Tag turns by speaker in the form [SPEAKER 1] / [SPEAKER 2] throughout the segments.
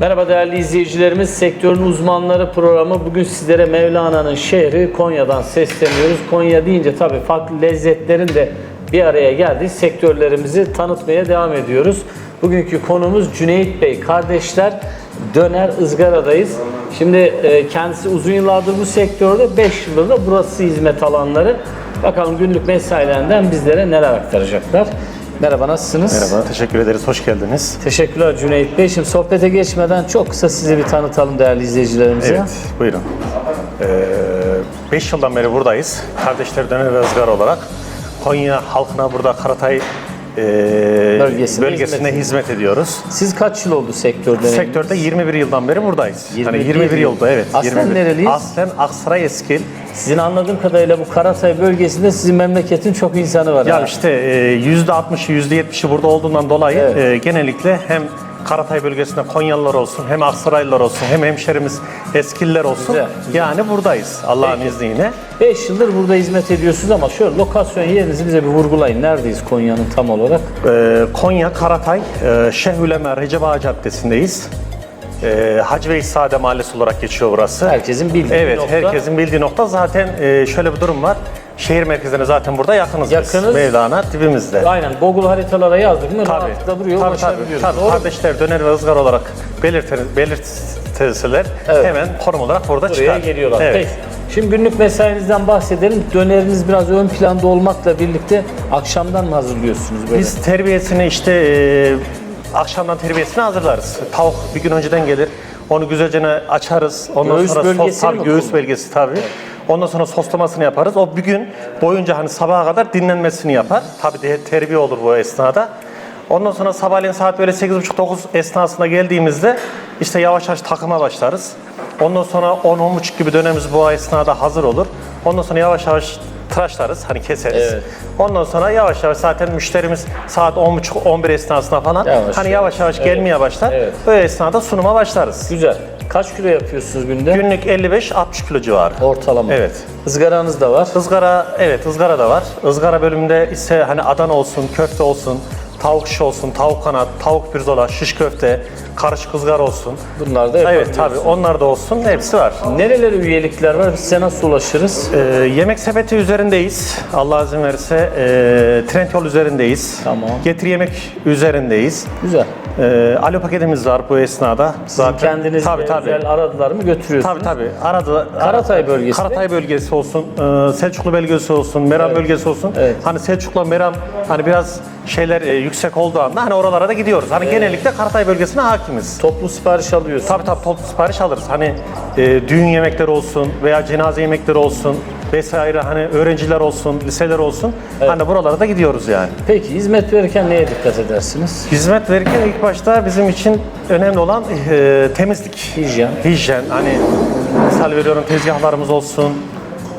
[SPEAKER 1] Merhaba değerli izleyicilerimiz. Sektörün uzmanları programı bugün sizlere Mevlana'nın şehri Konya'dan sesleniyoruz. Konya deyince tabii farklı lezzetlerin de bir araya geldiği sektörlerimizi tanıtmaya devam ediyoruz. Bugünkü konumuz Cüneyt Bey kardeşler döner ızgaradayız. Şimdi e, kendisi uzun yıllardır bu sektörde 5 yıldır da burası hizmet alanları. Bakalım günlük mesailerinden bizlere neler aktaracaklar. Merhaba nasılsınız?
[SPEAKER 2] Merhaba, teşekkür ederiz. Hoş geldiniz.
[SPEAKER 1] Teşekkürler Cüneyt Bey. Şimdi sohbete geçmeden çok kısa sizi bir tanıtalım değerli izleyicilerimize.
[SPEAKER 2] Evet, buyurun. 5 yıldan beri buradayız. Kardeşler Döner ve Izgara olarak. Konya halkına burada Karatay e,
[SPEAKER 1] Bölgesinde
[SPEAKER 2] bölgesinde
[SPEAKER 1] hizmet
[SPEAKER 2] hizmet, ediyoruz.
[SPEAKER 1] Siz kaç yıl oldu sektörde?
[SPEAKER 2] Sektörde 21 yıldan beri buradayız.
[SPEAKER 1] 21
[SPEAKER 2] hani 21
[SPEAKER 1] yıl.
[SPEAKER 2] yılda evet.
[SPEAKER 1] Aslen
[SPEAKER 2] 21.
[SPEAKER 1] nereliyiz?
[SPEAKER 2] Aslen Aksaray Eskil.
[SPEAKER 1] Sizin anladığım kadarıyla bu Karatay bölgesinde sizin memleketin çok insanı var.
[SPEAKER 2] Ya
[SPEAKER 1] ha?
[SPEAKER 2] işte e, %60'ı %70'i burada olduğundan dolayı
[SPEAKER 1] Evet.
[SPEAKER 2] e, genellikle hem Karatay bölgesinde Konyalılar olsun, hem Aksaraylılar olsun, hem hemşerimiz Eskiller olsun.
[SPEAKER 1] Güzel, güzel.
[SPEAKER 2] Yani buradayız Allah'ın izniyle.
[SPEAKER 1] 5 yıldır burada hizmet ediyorsunuz ama şöyle lokasyon yerinizi bize bir vurgulayın. Neredeyiz Konya'nın tam olarak?
[SPEAKER 2] Ee, Konya Karatay e, Şeyhüleme Recep Ağa Caddesi'ndeyiz. Ee, Hacı Veysade Mahallesi olarak geçiyor burası.
[SPEAKER 1] Herkesin bildiği
[SPEAKER 2] Evet,
[SPEAKER 1] nokta.
[SPEAKER 2] herkesin bildiği nokta. Zaten e, şöyle bir durum var. Şehir merkezine zaten burada yakınız,
[SPEAKER 1] Yakınız.
[SPEAKER 2] biz. Mevlana dibimizde.
[SPEAKER 1] Aynen Google haritalara yazdık mı
[SPEAKER 2] Tabii.
[SPEAKER 1] rahatlıkla buraya
[SPEAKER 2] tabii, tabii,
[SPEAKER 1] ulaşabiliyoruz.
[SPEAKER 2] tabii.
[SPEAKER 1] Doğru?
[SPEAKER 2] Kardeşler döner ve ızgara olarak belirtir, belirtirseler
[SPEAKER 1] Evet.
[SPEAKER 2] hemen konum olarak burada
[SPEAKER 1] Buraya
[SPEAKER 2] çıkar.
[SPEAKER 1] geliyorlar.
[SPEAKER 2] Evet.
[SPEAKER 1] Peki. Şimdi günlük mesainizden bahsedelim. Döneriniz biraz ön planda olmakla birlikte akşamdan mı hazırlıyorsunuz böyle?
[SPEAKER 2] Biz terbiyesini işte e, akşamdan terbiyesini hazırlarız. Tavuk bir gün önceden gelir. Onu güzelce açarız. Ondan
[SPEAKER 1] Göğüs
[SPEAKER 2] sonra
[SPEAKER 1] bölgesini
[SPEAKER 2] tabii,
[SPEAKER 1] mi
[SPEAKER 2] göğüs
[SPEAKER 1] kullan-
[SPEAKER 2] bölgesi tabii. Ondan sonra soslamasını yaparız. O bir gün boyunca hani sabaha kadar dinlenmesini yapar. Tabii de terbiye olur bu esnada. Ondan sonra sabahleyin saat böyle 8.30-9 esnasında geldiğimizde işte yavaş yavaş takıma başlarız. Ondan sonra 10-10.30 gibi dönemimiz bu esnada hazır olur. Ondan sonra yavaş yavaş tıraşlarız, hani keseriz.
[SPEAKER 1] Evet.
[SPEAKER 2] Ondan sonra yavaş yavaş zaten müşterimiz saat 10.30-11 esnasında falan
[SPEAKER 1] Yavaş
[SPEAKER 2] hani
[SPEAKER 1] yavaş.
[SPEAKER 2] yavaş yavaş gelmeye başlar.
[SPEAKER 1] Evet.
[SPEAKER 2] Böyle esnada sunuma başlarız.
[SPEAKER 1] Güzel. Kaç kilo yapıyorsunuz günde?
[SPEAKER 2] Günlük 55-60 kilo civarı.
[SPEAKER 1] Ortalama.
[SPEAKER 2] Evet.
[SPEAKER 1] Izgaranız da var.
[SPEAKER 2] Izgara, evet ızgara da var. Izgara bölümünde ise hani Adana olsun, köfte olsun, tavuk şiş olsun, tavuk kanat, tavuk pirzola, şiş köfte, karışık ızgara olsun.
[SPEAKER 1] Bunlar da
[SPEAKER 2] Evet tabii onlar da olsun. Hepsi var.
[SPEAKER 1] Nerelere üyelikler var? Biz size nasıl ulaşırız?
[SPEAKER 2] Ee, yemek sepeti üzerindeyiz. Allah izin verirse e, Trendyol üzerindeyiz.
[SPEAKER 1] Tamam.
[SPEAKER 2] Getir yemek üzerindeyiz.
[SPEAKER 1] Güzel.
[SPEAKER 2] Ee, alo paketimiz var bu esnada.
[SPEAKER 1] Sizin kendiniz
[SPEAKER 2] tabii, tabii.
[SPEAKER 1] özel aradılar mı götürüyorsunuz?
[SPEAKER 2] Tabii tabii. Arada
[SPEAKER 1] Karatay bölgesi.
[SPEAKER 2] Karatay bölgesi olsun, e, Selçuklu bölgesi olsun, Meram bölgesi olsun.
[SPEAKER 1] Evet.
[SPEAKER 2] Hani Selçuklu, Meram hani biraz şeyler e, yüksek olduğu anda hani oralara da gidiyoruz. Hani genellikle Karatay bölgesine hakimiz.
[SPEAKER 1] Toplu sipariş alıyorsunuz.
[SPEAKER 2] Tabii tabii toplu sipariş alırız. Hani e, düğün yemekleri olsun veya cenaze yemekleri olsun vesaire hani öğrenciler olsun, liseler olsun. Hani buralara da gidiyoruz yani.
[SPEAKER 1] Peki hizmet verirken neye dikkat edersiniz?
[SPEAKER 2] Hizmet verirken ilk başta bizim için önemli olan e, temizlik.
[SPEAKER 1] Hijyen.
[SPEAKER 2] Hijyen. Hani misal veriyorum tezgahlarımız olsun,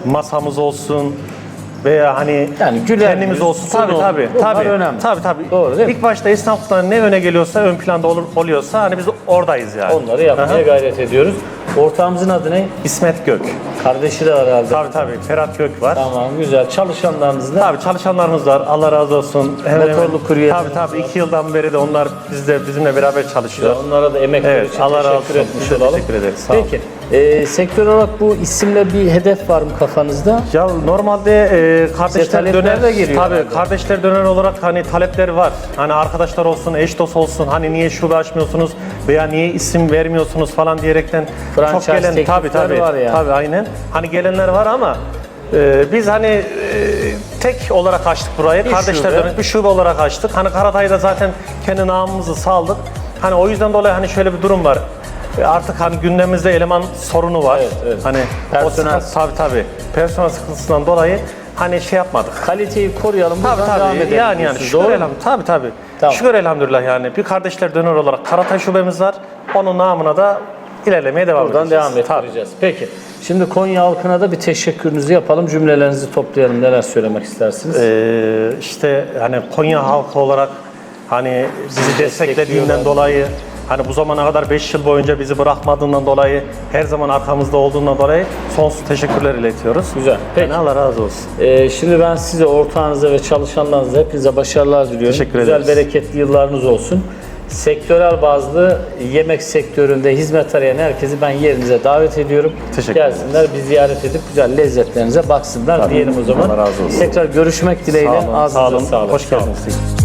[SPEAKER 2] masamız olsun veya hani
[SPEAKER 1] Yani güler
[SPEAKER 2] kendimiz
[SPEAKER 1] yüz,
[SPEAKER 2] olsun.
[SPEAKER 1] sunum,
[SPEAKER 2] Tabii tabii.
[SPEAKER 1] bunlar
[SPEAKER 2] tabii.
[SPEAKER 1] önemli.
[SPEAKER 2] Tabii tabii.
[SPEAKER 1] Doğru değil mi?
[SPEAKER 2] İlk başta esnaflıktan ne öne geliyorsa, ön planda olur, oluyorsa hani biz oradayız yani.
[SPEAKER 1] Onları yapmaya
[SPEAKER 2] Aha.
[SPEAKER 1] gayret ediyoruz. Ortağımızın adı ne?
[SPEAKER 2] İsmet Gök.
[SPEAKER 1] Kardeşi de var herhalde.
[SPEAKER 2] Tabii tabii. Ferhat Gök var.
[SPEAKER 1] Tamam güzel. Çalışanlarınız da
[SPEAKER 2] Tabii çalışanlarımız var. Allah razı olsun. Hemen
[SPEAKER 1] Motorlu kurye.
[SPEAKER 2] Tabii tabii. iki yıldan beri de onlar bizle bizimle beraber çalışıyor.
[SPEAKER 1] onlara da emekleri
[SPEAKER 2] Evet,
[SPEAKER 1] için
[SPEAKER 2] Allah razı
[SPEAKER 1] teşekkür
[SPEAKER 2] olsun.
[SPEAKER 1] etmiş olalım.
[SPEAKER 2] teşekkür ederiz. Sağ.
[SPEAKER 1] Peki. e, sektör olarak bu isimle bir hedef var mı kafanızda?
[SPEAKER 2] Ya normalde e, kardeşler
[SPEAKER 1] talepler
[SPEAKER 2] döner
[SPEAKER 1] de geliyor
[SPEAKER 2] Tabii
[SPEAKER 1] herhalde.
[SPEAKER 2] kardeşler döner olarak hani talepleri var. Hani arkadaşlar olsun, eş dost olsun. Hani niye şube açmıyorsunuz veya niye isim vermiyorsunuz falan diyerekten
[SPEAKER 1] Franchise
[SPEAKER 2] çok gelen tabii tabii.
[SPEAKER 1] var yani.
[SPEAKER 2] Tabii aynen. Hani gelenler var ama e, biz hani e, tek olarak açtık burayı.
[SPEAKER 1] Bir
[SPEAKER 2] kardeşler
[SPEAKER 1] şube.
[SPEAKER 2] döner bir şube olarak açtık. Hani Karatay'da zaten kendi namımızı saldık. Hani o yüzden dolayı hani şöyle bir durum var. E, Artık hani gündemimizde eleman sorunu var.
[SPEAKER 1] Evet, evet.
[SPEAKER 2] Hani
[SPEAKER 1] Personel.
[SPEAKER 2] o sıkıntı, tabii tabii. Personel sıkıntısından dolayı hani şey yapmadık.
[SPEAKER 1] Kaliteyi koruyalım.
[SPEAKER 2] Tabii
[SPEAKER 1] buradan devam
[SPEAKER 2] tabii.
[SPEAKER 1] edelim
[SPEAKER 2] Yani yani
[SPEAKER 1] diyorsunuz,
[SPEAKER 2] şükür
[SPEAKER 1] doğru mu?
[SPEAKER 2] elhamdülillah. Tabii tabii.
[SPEAKER 1] Tamam.
[SPEAKER 2] Şükür elhamdülillah yani. Bir kardeşler döner olarak Karatay şubemiz var. Onun namına da ilerlemeye devam
[SPEAKER 1] Buradan
[SPEAKER 2] edeceğiz.
[SPEAKER 1] devam ettireceğiz. Peki. Şimdi Konya halkına da bir teşekkürünüzü yapalım. Cümlelerinizi toplayalım. Neler söylemek istersiniz?
[SPEAKER 2] Ee, işte hani Konya halkı olarak hani bizi desteklediğinden dolayı hani bu zamana kadar 5 yıl boyunca bizi bırakmadığından dolayı her zaman arkamızda olduğundan dolayı sonsuz teşekkürler iletiyoruz.
[SPEAKER 1] Güzel. Peki.
[SPEAKER 2] Yani Allah razı olsun.
[SPEAKER 1] Ee, şimdi ben size, ortağınıza ve çalışanlarınıza hepinize başarılar diliyorum.
[SPEAKER 2] Teşekkür
[SPEAKER 1] Güzel,
[SPEAKER 2] ederiz.
[SPEAKER 1] bereketli yıllarınız olsun. Sektörel bazlı yemek sektöründe hizmet arayan herkesi ben yerinize davet ediyorum.
[SPEAKER 2] Teşekkür
[SPEAKER 1] Gelsinler bir ziyaret edip güzel lezzetlerinize baksınlar
[SPEAKER 2] Tabii.
[SPEAKER 1] diyelim o zaman.
[SPEAKER 2] Allah razı olsun.
[SPEAKER 1] Tekrar görüşmek dileğiyle.
[SPEAKER 2] Sağ olun. Sağ olun. Hoş
[SPEAKER 1] Sağ olun.
[SPEAKER 2] geldiniz.